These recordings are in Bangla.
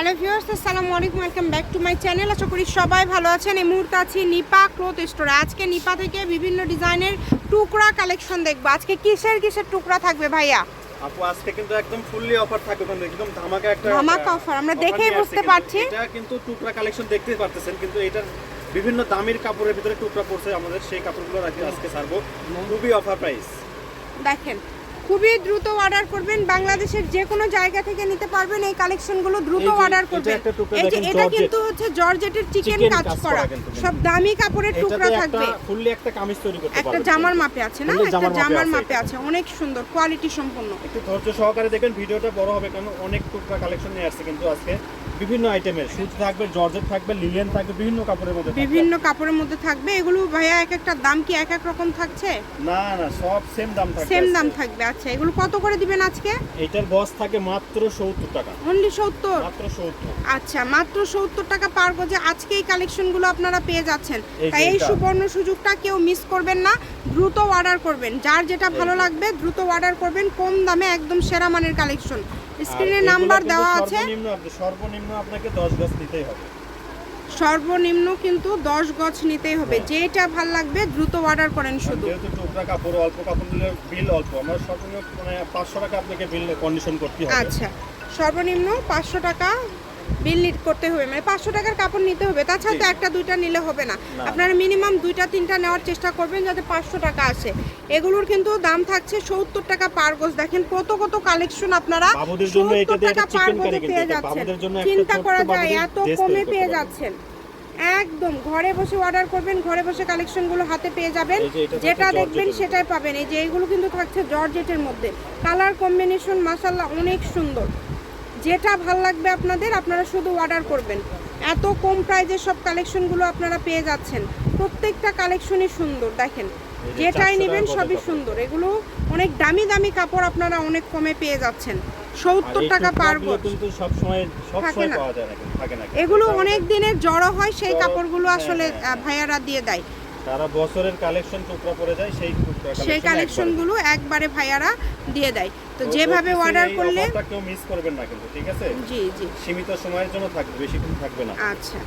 হ্যালো ভিউয়ার্স আসসালামু আলাইকুম welcome back to my channel. আশা করি সবাই ভালো আছেন। এই মুহূর্তে আছি নিপা ক্লোথ স্টোরে। আজকে নিপা থেকে বিভিন্ন ডিজাইনের টুকরা কালেকশন দেখব। আজকে কিসের কিসের টুকরা থাকবে ভাইয়া? আপু আজকে কিন্তু একদম ফুললি অফার থাকবে কিন্তু একদম ধামাকা একটা ধামাকা অফার আমরা দেখেই বুঝতে পারছি। এটা কিন্তু টুকরা কালেকশন দেখতেই পারতেছেন কিন্তু এটার বিভিন্ন দামের কাপড়ের ভিতরে টুকরা পড়ছে আমাদের। সেই কাপড়গুলো রাখি আজকে ছাড়বো। খুবই অফার প্রাইস দেখেন খুবই দ্রুত অর্ডার করবেন। বাংলাদেশের যে কোনো জায়গা থেকে নিতে পারবেন। এই কালেকশনগুলো দ্রুত অর্ডার করবেন। এই যে এটা কিন্তু হচ্ছে জর্জেটের চিকেন কাজ করা। সব দামি কাপড়ের টুকরা থাকবে। ফুললি একটা কামিজ তৈরি করতে একটা জামার মাপে আছে না? একটা জামার মাপে আছে আছে। অনেক সুন্দর কোয়ালিটি সম্পূর্ণ। একটু ধৈর্য সহকারে দেখবেন ভিডিওটা বড় হবে কারণ অনেক টুকরা কালেকশন নিয়ে আসছে কিন্তু আজকে। বিভিন্ন আইটেমের সুচ থাকবে জর্জেট থাকবে লিলিয়ান থাকবে বিভিন্ন কাপড়ের মধ্যে বিভিন্ন কাপড়ের মধ্যে থাকবে। এগুলো ভাইয়া এক একটা দাম কি এক এক রকম থাকছে? না না সব সেম দাম থাকবে সেম দাম থাকবে আচ্ছা। এগুলো কত করে দিবেন আজকে? এটার গজ থাকে মাত্র সত্তর টাকা। অনলি সত্তর? মাত্র সত্তর। আচ্ছা মাত্র সত্তর টাকা পার গজে আজকে এই কালেকশনগুলো আপনারা পেয়ে যাচ্ছেন। তাই এই সুবর্ণ সুযোগটা কেউ মিস করবেন না। দ্রুত অর্ডার করবেন। যার যেটা ভালো লাগবে দ্রুত অর্ডার করবেন। কম দামে একদম সেরা মানের কালেকশন স্ক্রিনে নাম্বার দেওয়া আছে। সর্বনিম্ন আপনাকে 10 গজ নিতেই হবে। সর্বনিম্ন কিন্তু দশ গজ নিতেই হবে। হ্যাঁ। যেটা ভালো লাগবে দ্রুত অর্ডার করেন শুধু। যেহেতু টুকরা কাপড় অল্প কাপড় দিলে বিল অল্প। আমরা সর্বনিম্ন মানে 500 টাকা আপনাকে বিল কন্ডিশন করতে হবে। আচ্ছা। সর্বনিম্ন পাঁচশো টাকা বিল করতে হবে। মানে পাঁচশো টাকার কাপড় নিতে হবে। তাছাড়া তো একটা দুইটা নিলে হবে না। আপনারা মিনিমাম দুইটা তিনটা নেওয়ার চেষ্টা করবেন যাতে পাঁচশো টাকা আসে। এগুলোর কিন্তু দাম থাকছে সত্তর টাকা পার গোজ। দেখেন কত কত কালেকশন আপনারা বাবুদের জন্য 70 এটা দিয়ে টাকা পার গজে পেয়ে যাচ্ছেন। চিন্তা করা যায় এত কমে পেয়ে যাচ্ছেন। একদম ঘরে বসে অর্ডার করবেন ঘরে বসে কালেকশনগুলো হাতে পেয়ে যাবেন। যেটা দেখবেন সেটাই পাবেন। এই যে এগুলো কিন্তু থাকছে জর্জেটের মধ্যে। কালার কম্বিনেশন মাসাল্লাহ অনেক সুন্দর। যেটা ভালো লাগবে আপনাদের আপনারা শুধু অর্ডার করবেন। এত কম প্রাইজের সব কালেকশনগুলো আপনারা পেয়ে যাচ্ছেন। প্রত্যেকটা কালেকশনই সুন্দর দেখেন। যেটাই নেবেন সবই সুন্দর। এগুলো অনেক দামি দামি কাপড় আপনারা অনেক কমে পেয়ে যাচ্ছেন। সত্তর টাকা পার থাকে না। এগুলো অনেক দিনের জড়ো হয় সেই কাপড়গুলো হ্যাঁ, আসলে হ্যাঁ, ভাইয়ারা দিয়ে দেয়। তারা বছরের কালেকশন টুকরা পড়ে যায় সেই সেই কালেকশনগুলো একবারে ভাইয়ারা দিয়ে দেয়। তো। যেভাবে অর্ডার করলে কেউ মিস করবেন না কিন্তু ঠিক আছে? জি জি। সীমিত সময়ের জন্য থাকবে বেশিক্ষণ থাকবে না। আচ্ছা।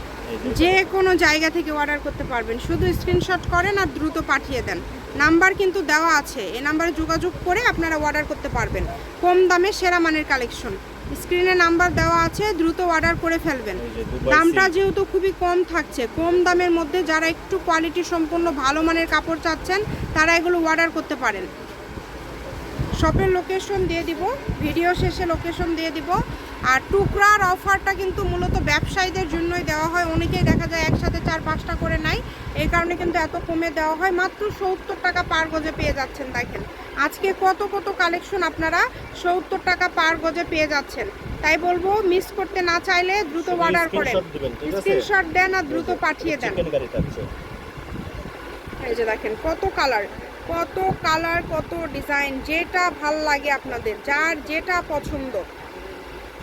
যে কোনো জায়গা থেকে অর্ডার করতে পারবেন। শুধু স্ক্রিনশট করেন আর দ্রুত পাঠিয়ে দেন। নাম্বার কিন্তু দেওয়া আছে। এই নাম্বারে যোগাযোগ করে আপনারা অর্ডার করতে পারবেন। কম দামে সেরা মানের কালেকশন স্ক্রিনে নাম্বার দেওয়া আছে দ্রুত অর্ডার করে ফেলবেন। দামটা যেহেতু খুবই কম থাকছে কম দামের মধ্যে যারা একটু কোয়ালিটি সম্পন্ন ভালো মানের কাপড় চাচ্ছেন তারা এগুলো অর্ডার করতে পারেন। শপের লোকেশন দিয়ে দিব ভিডিও শেষে লোকেশন দিয়ে দিব। আর টুকরার অফারটা কিন্তু মূলত ব্যবসায়ীদের জন্যই দেওয়া হয়। অনেকেই দেখা যায় একসাথে চার পাঁচটা করে নাই এই কারণে কিন্তু এত কমে দেওয়া হয়। মাত্র সত্তর টাকা পার গজে পেয়ে যাচ্ছেন দেখেন। আজকে কত কত কালেকশন আপনারা সত্তর টাকা পার গজে পেয়ে যাচ্ছেন। তাই বলব মিস করতে না চাইলে দ্রুত অর্ডার করেন স্ক্রিনশট দেন আর দ্রুত পাঠিয়ে দেন। এই যে দেখেন কত কালার কত কালার, কত ডিজাইন, যেটা ভালো লাগে আপনাদের, যার যেটা পছন্দ।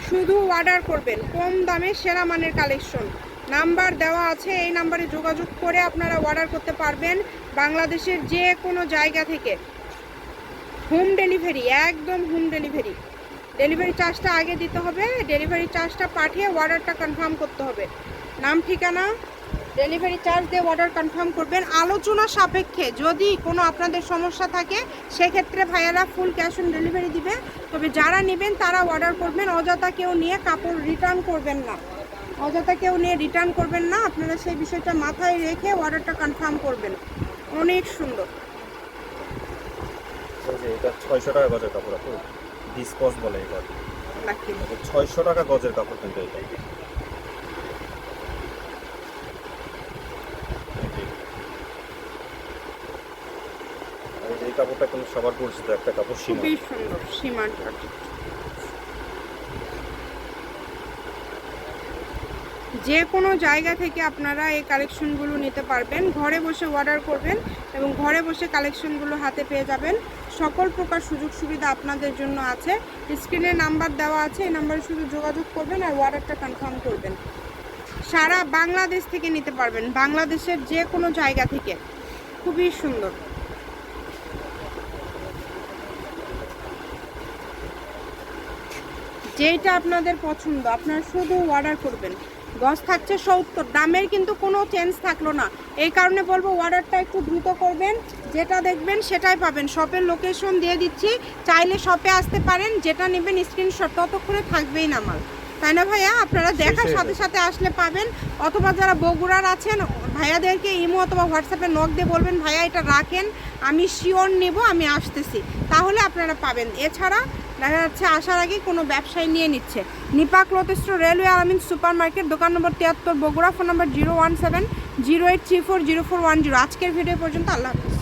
শুধু অর্ডার করবেন, কম দামে সেরা মানের কালেকশন নাম্বার দেওয়া আছে, এই নাম্বারে যোগাযোগ করে আপনারা অর্ডার করতে পারবেন বাংলাদেশের যে কোনো জায়গা থেকে। হোম ডেলিভারি একদম হোম ডেলিভারি ডেলিভারি চার্জটা আগে দিতে হবে ডেলিভারি চার্জটা পাঠিয়ে অর্ডারটা কনফার্ম করতে হবে। নাম, ঠিকানা? ডেলিভারি চার্জ দিয়ে অর্ডার কনফার্ম করবেন। আলোচনা সাপেক্ষে যদি কোনো আপনাদের সমস্যা থাকে সেক্ষেত্রে ভাইয়ারা ফুল ক্যাশ অন ডেলিভারি দিবে। তবে যারা নেবেন তারা অর্ডার করবেন। অযথা কেউ নিয়ে কাপড় রিটার্ন করবেন না। অযথা কেউ নিয়ে রিটার্ন করবেন না। আপনারা সেই বিষয়টা মাথায় রেখে অর্ডারটা কনফার্ম করবেন। অনেক সুন্দর। এটা 600 টাকা গজের কাপড় আপু। ডিসপোজ বলে এটা। 600 টাকা গজের কাপড় কিন্তু এটা এই যে। আর এই যে এই কাপড়টা কিন্তু সবার পরিচিত একটা কাপড় সীমা। খুবই সুন্দর সীমাটা যে কোনো জায়গা থেকে আপনারা এই কালেকশনগুলো নিতে পারবেন, ঘরে বসে অর্ডার করবেন এবং ঘরে বসে কালেকশনগুলো হাতে পেয়ে যাবেন। সকল প্রকার সুযোগ সুবিধা আপনাদের জন্য আছে। স্ক্রিনে নাম্বার দেওয়া আছে, এই নাম্বারে শুধু যোগাযোগ করবেন আর অর্ডারটা কনফার্ম করবেন। সারা বাংলাদেশ থেকে নিতে পারবেন, বাংলাদেশের যে কোনো জায়গা থেকে। খুবই সুন্দর। যেইটা আপনাদের পছন্দ আপনারা শুধু অর্ডার করবেন। গজ থাকছে সত্তর দামের কিন্তু কোনো চেঞ্জ থাকল না। এই কারণে বলব অর্ডারটা একটু দ্রুত করবেন যেটা দেখবেন সেটাই পাবেন। শপের লোকেশন দিয়ে দিচ্ছি চাইলে শপে আসতে পারেন যেটা নেবেন স্ক্রিনশট ততক্ষণে থাকবেই না মাল। তাই না ভাইয়া? আপনারা দেখার সাথে সাথে আসলে পাবেন অথবা যারা বগুড়ার আছেন ভাইয়াদেরকে ইমো অথবা হোয়াটসঅ্যাপে নক দিয়ে বলবেন ভাইয়া এটা রাখেন আমি শিওর নেব আমি আসতেছি। তাহলে আপনারা পাবেন। এছাড়া দেখা যাচ্ছে আসার আগে কোনো ব্যবসায়ী নিয়ে নিচ্ছে। Nipa cloth railway Alamin super market দোকান নম্বর তিয়াত্তর, Bogura phone number zero one seven zero eight three four zero four one zero. আজকের ভিডিও পর্যন্ত আল্লাহ হাফিজ।